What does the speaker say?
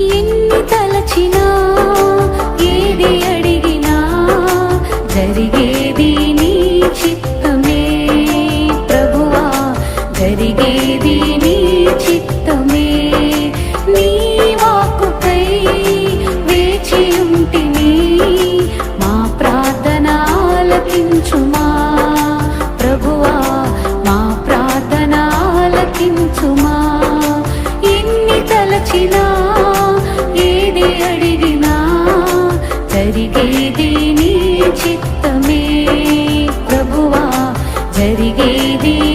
ఎన్ని తలచినా ఏది అడిగినా జరిగేది నీ చిత్తమే ప్రభువా. జరిగేది నీ చిత్తమే. నీ వాకుకై వేచి ఉంటిని మా ప్రార్థన ఆలకించుమా. ప్రభువా మా ప్రార్థన ఆలకించుమా. ఎన్ని తలచినా జరిగేది నీ చిత్తమే ప్రభువా జరిగేది